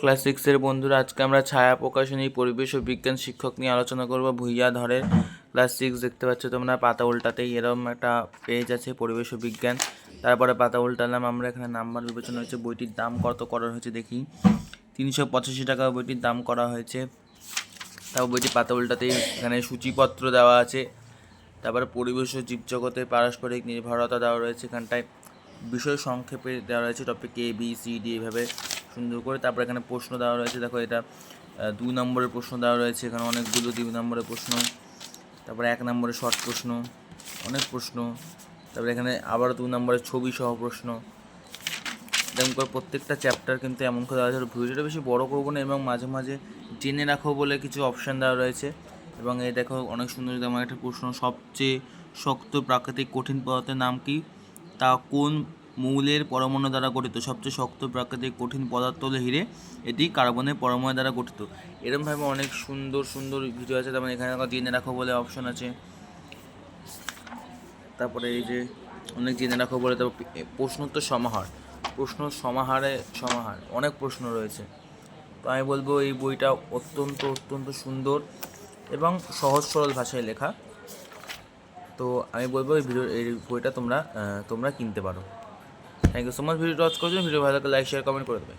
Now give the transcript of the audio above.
Class সিক্সের বন্ধুরা, আজকে আমরা ছায়া প্রকাশনী, পরিবেশ ও বিজ্ঞান শিক্ষক নিয়ে আলোচনা করব। ভুইয়া ধরে ক্লাস সিক্স দেখতে পাচ্ছ তোমরা, পাতা উল্টাতেই এরকম একটা পেজ আছে, পরিবেশ ও বিজ্ঞান। তারপরে পাতা উল্টালাম, আমরা এখানে নাম্বার বিবেচনা হয়েছে, বইটির দাম কত করা হয়েছে দেখি। তিনশো পঁচাশি টাকা বইটির দাম করা হয়েছে। তারপর বইটি পাতা উল্টাতেই এখানে সূচিপত্র দেওয়া আছে। তারপরে পরিবেশ ও জীবজগতে পারস্পরিক নির্ভরতা দেওয়া রয়েছে এখানটায়। বিষয় সংক্ষেপে দেওয়া রয়েছে topic A B C D এভাবে সুন্দর করে। তারপর এখানে প্রশ্ন দেওয়া রয়েছে। দেখো এটা দুই নম্বরের প্রশ্ন দেওয়া রয়েছে। এখানে অনেকগুলো দুই নম্বরের প্রশ্ন, তারপরে এক নম্বরের শর্ট প্রশ্ন, অনেক প্রশ্ন। তারপরে এখানে আবার দু নম্বরের ছবি সহ প্রশ্ন। এরকম করে প্রত্যেকটা চ্যাপ্টার কিন্তু এমন করে দেওয়া আছে। ভিডিওটা বেশি বড় করব না, এবং মাঝে মাঝে জেনে রাখো বলে কিছু অপশান দেওয়া রয়েছে। এবং এই দেখো অনেক সুন্দর আমার একটা প্রশ্ন, সবচেয়ে শক্ত প্রাকৃতিক কঠিন পদার্থের নাম কি? তা কোন মৌলের পরমাণু দ্বারা গঠিত। সবচেয়ে শক্ত, প্রাকৃতিক, কঠিন পদার্থ হলো হিরে। এটি কার্বনের পরমাণু দ্বারা গঠিত। এরকমভাবে অনেক সুন্দর সুন্দর ভিডিও আছে। যেমন এখানে দেখো জেনে রাখো বলে অপশন আছে। তারপরে এই যে অনেক জেনে রাখো বলে, তারপর প্রশ্নোত্তর সমাহার। প্রশ্ন সমাহারে সমাহার। অনেক প্রশ্ন রয়েছে। তো আমি বলব এই বইটা অত্যন্ত অত্যন্ত সুন্দর এবং সহজ, সরল ভাষায় লেখা। তো আমি বলব এই ভিডিও এই বইটা তোমরা তোমরা কিনতে পারো। থ্যাংক ইউ সো মাচ ভিডিওটা ওয়াচ করার ভিডিও ভালো লাগলে লাইক শেয়ার কমেন্ট করে দেবে।